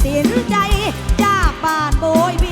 สินใจจากบานโบยบิ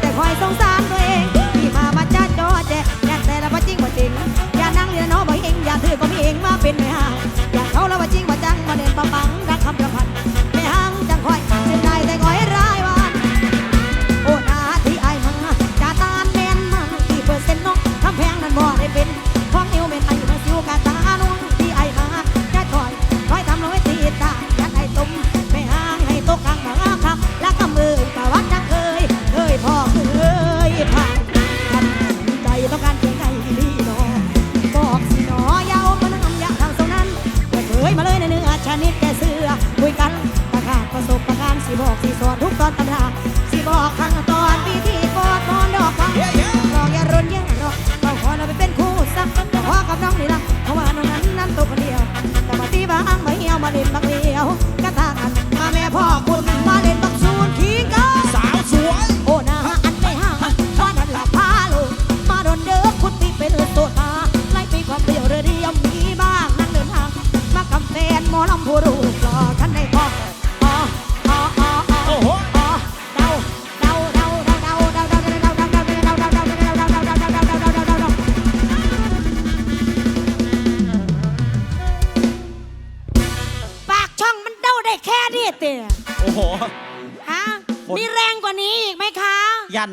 แต่ก็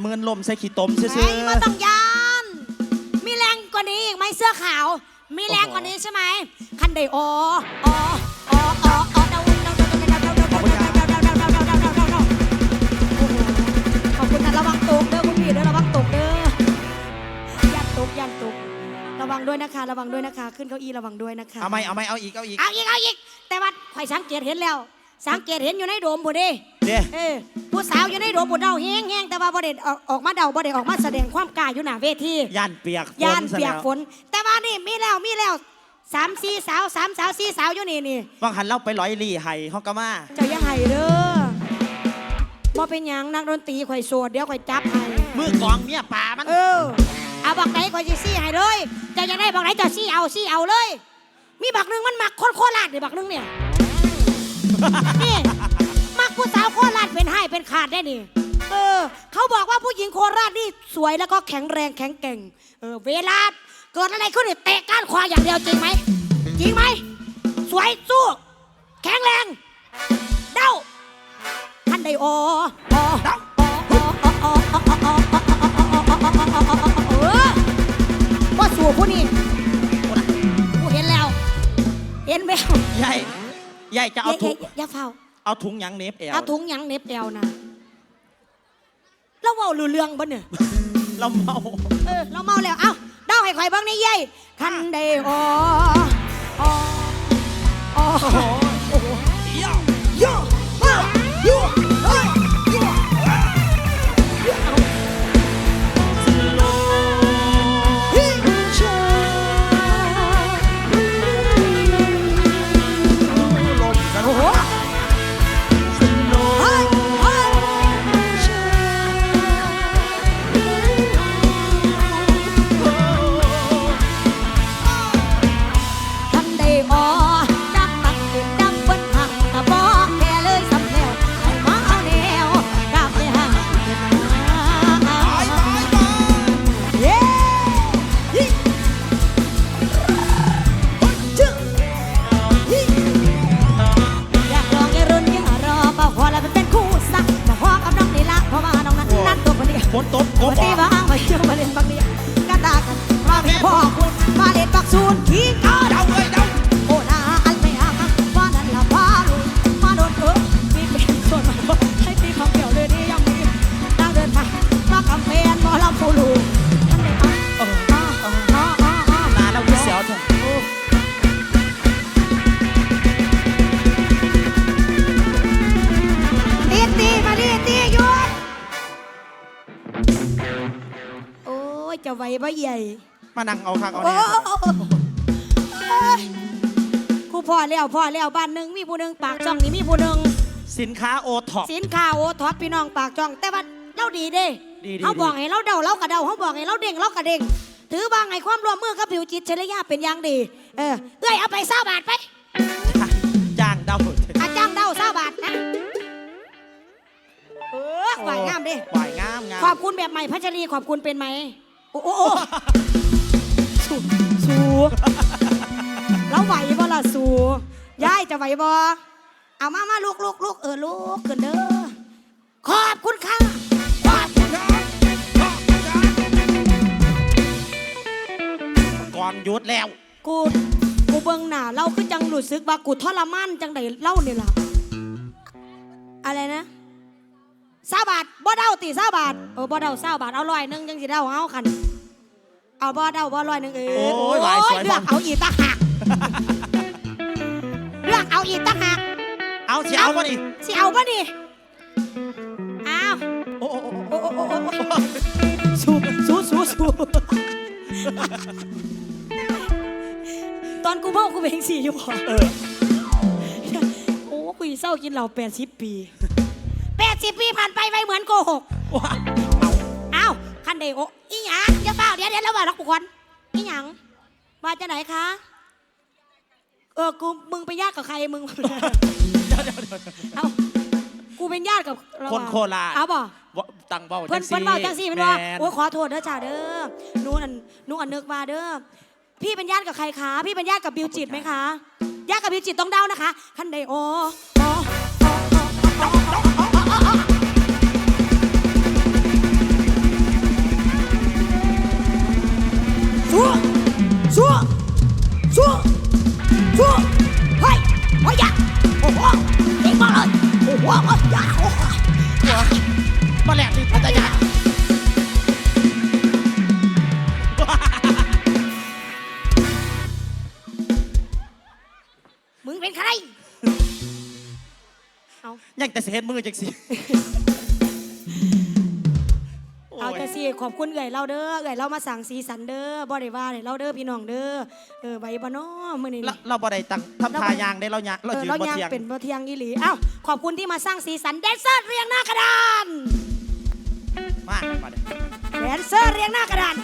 เมือนลมใส่ขี้ตมซื่อไอ้มาต้องยาน มีแรงกว่านี้อีกไหมเสื้อขาว มีแรงกว่านี้ใช่ไหม คันเดโออออออออขอบคุณนะระวังตกเด้อคุณพี่เด้อระวังตกเด้อยันตกยันตกระวังด้วยนะคะ ระวังด้วยนะคะ ขึ้นเก้าอี้ระวังด้วยนะคะ เอาไม่เอาไม่เอาอีกเอาอีก เอาอีกเอาอีก แต่ว่าข่อยสังเกตเห็นแล้ว สังเกตเห็นอยู่ในโดมบุดี เออผู้สาวอยู่ในโดบุดเดาแห้งแห้งแต่ว่าบ่ได้ออกอกมาเดาบ่ได้ออกมาแสดงความกายอยู่หน้าเวทีย่านเปียกย่านเปียกฝน แต่ว่านี่มีแล้วมีแล้วสามสี่สาวสามสาวสี่สาวอยู่นี่นี่ว่างหันเราไปร้อยลี่ไห้ฮอกกามาเจ้ายังไห้เด้อบ่เป็นหยังนักดนตรีข่อยโสดเดี๋ยวข่อยจับไห้มือกองเมียป่ามันเออเอาบักไหนข่อยสิซี่ไห้เลยจะยังได้บักไหนจะซี่เอาซี่เอาเลย มีบักหนึ่งมันหมักคนโคราดเดี๋ยวบักหนึ่งเนี่ยนี่ ผู้สาวโคราชเป็นให้เป็นขาดได้นี่เออ เขาบอกว่าผู้หญิงโคราชนี่สวยแล้วก็แข็งแรงแข็งเก่ง เออ เวลาเกิดอะไรขึ้นเนี่ยเตะก้านคออย่างเดียวจริงไหมจริงไหมสวยสู้แข็งแรง เด้าท่านได้โอโอว่าสู่ผู้นี้ผู้เห็นแล้ว เห็นแววใหญ่ ใหญ่จะเอาทุกอย่าเฝ้า เอาถุงหยังเหน็บเอวเอาถุงหยังเหน็บแอวนะเราเว้ารู้เรื่องบ่เนี่ยเราเมาเออเราเมาแล้วเอ้าเดาให้ข่อยเบิ่งนี่เยัยคันใดอ๋ออ๋ออ๋อ โอ้โหเดี๋ยวโยมาโยจะไหวบ่ใหญ่มานั่งเอาข้างเอาโอ้เนี่ยยกูพ่อแล้วพ่อแล้วบ้านหนึ่งมีผู้หนึ่งปากจ้องนี่มีผู้หนึ่งสินค้าโอท็อป สินค้าโอท็อปพี่น้องปากจ้อง แต่ว่าเราดีเด้ดีดีเขาบอกดี ให้เราเดาเรากระเดาเขาบอกให้เราเด้งเรากระเด้งถือว่าไงความร่วมมือกับผิวจิตเชลยาเป็นอย่างดี เออเอ้ยเอาไปเศร้าบาทไปจ้างเดาเถอะอาจ้างเดาเศร้าบาทนะเออไหวงามเด้ ไหวงามงามขอบคุณแบบใหม่พัชรีขอบคุณเป็นไหม โอ้โอ้โอ้สูสูแล้วไหวบ่ล่ะสูยายจะไหวบ่เอามามาลูกลูกลูกเออลูกขึ้นเด้อขอบคุณค่ะขอบคุณก่อนหยุดแล้ว กูกูเบิ่งหน้าเราคือจังรู้สึกว่ากูทรมานจังไดเล่านี่ล่ะอะไรนะ ซาบาทบ่เดาตีซาบาทเออบ่เดาซาบาทเอาร้อยหนึงจังสิเดาเอาคันเอาบ่เดาบ่ร้อยหนึงเออโอ้ยหวายสวย เลือกเอาอีกต่างหากเลือกเอาอีกต่างหากเอาสิเอามาดิสิเอาบ่ดิอ้าวโอ้โอ้โอ้โอ้โอ้โอ้โอ้โอ้สู้สู้สู้สู้ตอนกูเมากูเป็นสี่อยู่บ่เออโอ้กูอีเศร้ากินเหล้าแปดสิบปีแปด สิบปีผ่านไปไวเหมือนโกหกว้าเอาอ้าวคันเดโออีหยังอย่าเฝ้าเดี๋ยวเดี๋ยวแล้วว่ารักบุคคลอีหยังมาจากไหนคะเออกูมึงไปนญาติกับใครมึงเอากูเป็นญาติกับเราคนโคราชเอาบ่ว่าตังเบาเพิ่นจังเพิ่นเบาจังสี่เป็นว่าแมนโอ้ยขอโทษเด้อจ้าเด้อหนูอันหนูอันนึกว่าเด้อพี่เป็นญาติกับใครคะ พี่เป็นญาติกับบิวจิตไหมคะญาติกับบิวจิตต้องเดานะคะคันใดโอโอโอโอ โอ้ยอยาโอ้โหเก่งมากเลยโอ้โหโอ้ยอยาโอ้โหมาแหลกที่พัทยามึงเป็นใครเอายังแต่เสียมือจังสิ ขอบคุณเอ่ยเราเด้อเอ่ยเรามาสั่งสีสันเด้อบ่ได้ว่าเลยเราเด้อพี่น้องเด้อเออใบบ่น้อมื้อนี้เราเราบ่ได้ตังทำทายางได้เราเนี่ยเราเออยืนเราบ่ยังเทียงเป็นบ่เทียงอีหลีเอ้าขอบคุณที่มาสร้างสีสันแดนเซอร์เรียงหน้ากระดานมามาเด้อแดนเซอร์เรียงหน้ากระดาน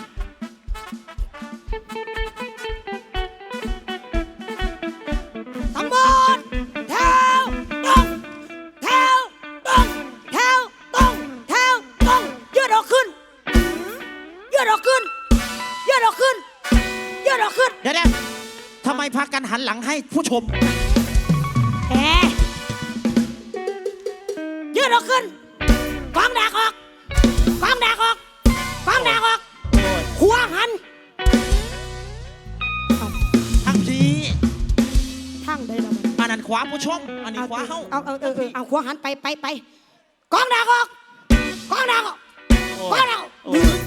นเอาขึ้นเดี๋ยวเดี๋ยวทำไมพากันหันหลังให้ผู้ชม แหมยืดเอาขึ้นกองแดกออกกองแดกออกกองแดกออกหัวหันทั้งพีทั้งใดละมันอันนั้นขวาผู้ชม อันนี้ขวาเฮาเอาเอาเออเออเอาหัวหันไปไปไปกองแดกออกกองแดกออกกองแดกออก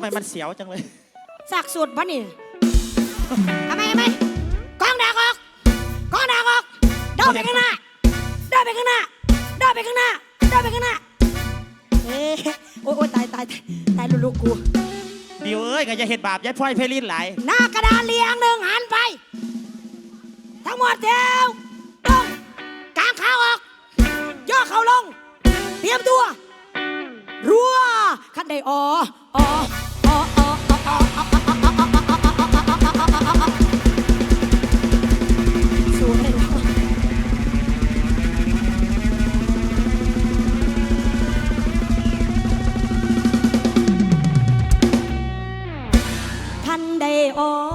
ำไมมันเสียวจังเลย สากสุดปะนี่ทำไมไหมกองดากออกกองดากออกเดินไปข้างหน้าเดินไปข้างหน้าเดินไปข้างหน้าเดินไปข้างหน้าเอ้โอ๊ยโอ๊ยตายตายตายตายลูกๆกู บิวเอ้ยก็จะเห็ดบาปยัดพ่อยเพลินหลายหน้ากระดานเลียงหนึ่งหันไป ทั้งหมดเดียวตรงกางขาออกย่อเข่าลง เตรียมตัว รัวขั้นได้ออออ ท่านได้ออ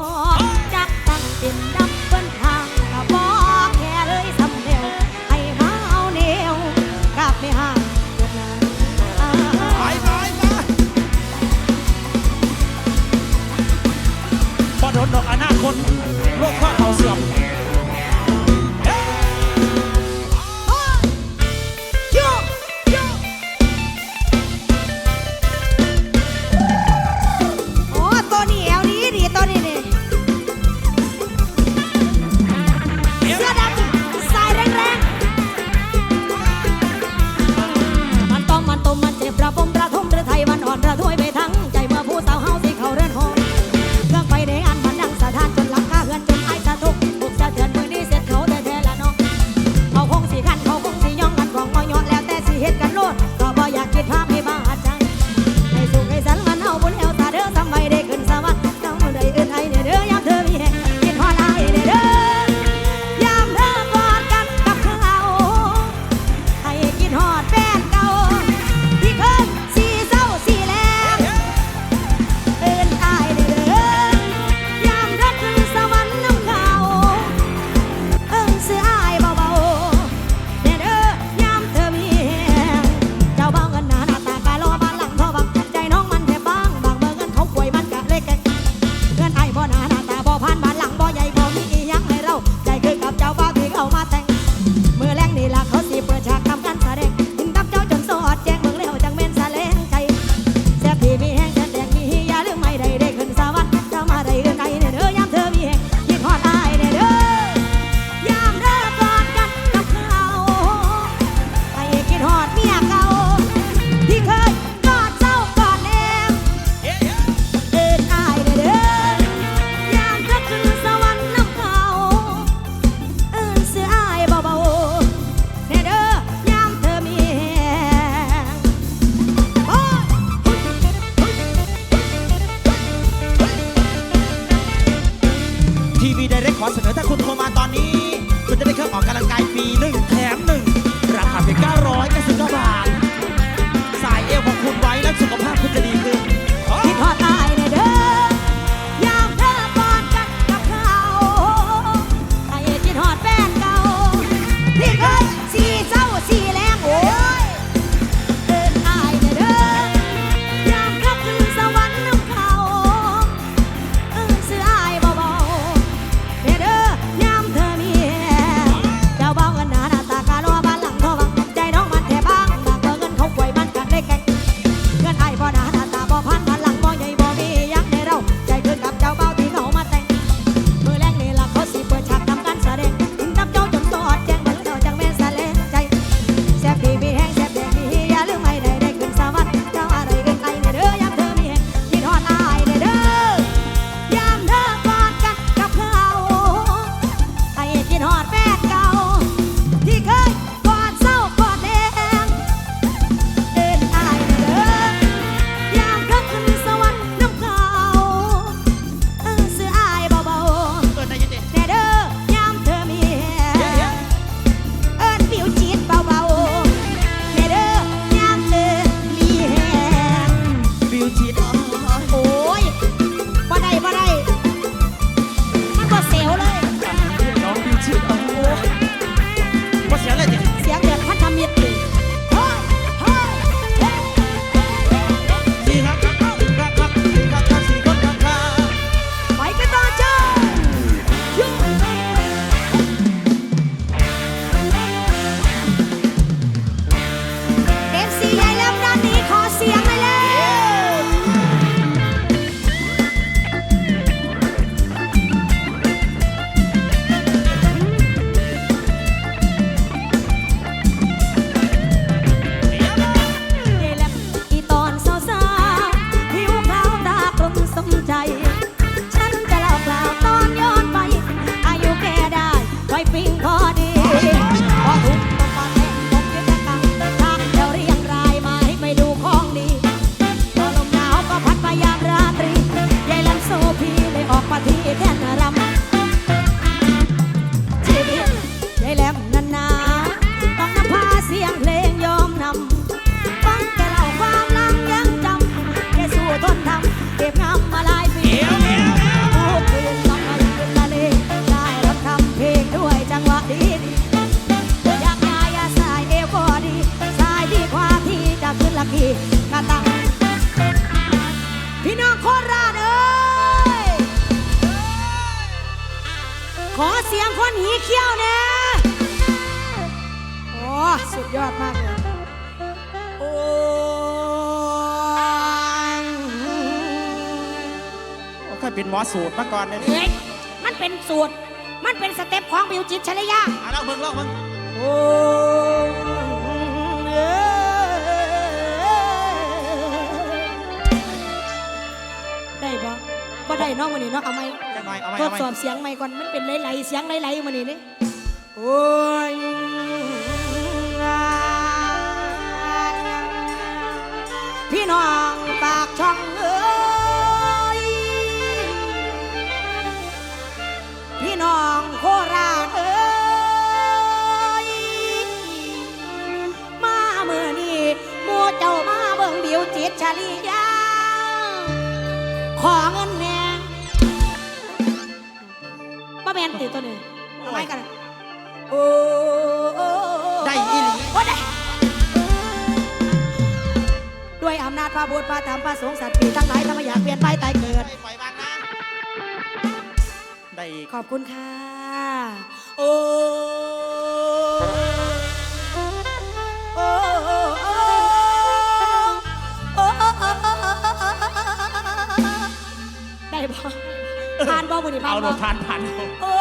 เคยเป็นหมอสูตรมาก่อนเนี่ยเฮ้ยมันเป็นสูตร มันเป็นสเต็ปของบิวจิตรชลยาอะลองเบิ่งลองเบิ่งโอ้ได้บ่บ่ได้เน้องมันนี่เนาะเอาไหมจังหน่อยเอาไหมทเอาดไหมสอบเสียงใหม่ก่อน มันเป็นไหลๆเสียงไหลๆมันนี่นี่โอ้ยพี่น้องปากช่องเอ้ คราชเอ้ยมาเมื่อนี้มัวเจ้ามาเบิ่งบิวจิตชลียาขอเงินแหน่มาแมนติดตัวหนี้ทำไมกันโอ้ได้อีหลีโอ้ได้ด้วยอำนาจพระบุตรพระธรรมพระสงฆ์สัตว์ปีทั้งหลายทำไมอยากเปลี่ยนไปตายเกิด ได้อีก ขอบคุณค่ะ โอ้โอ้โอ้โอ้โอ้ได้บ่ผ่านบ่มือนี่ผ่านเอาโดบ่นผ่านผ่านโอ้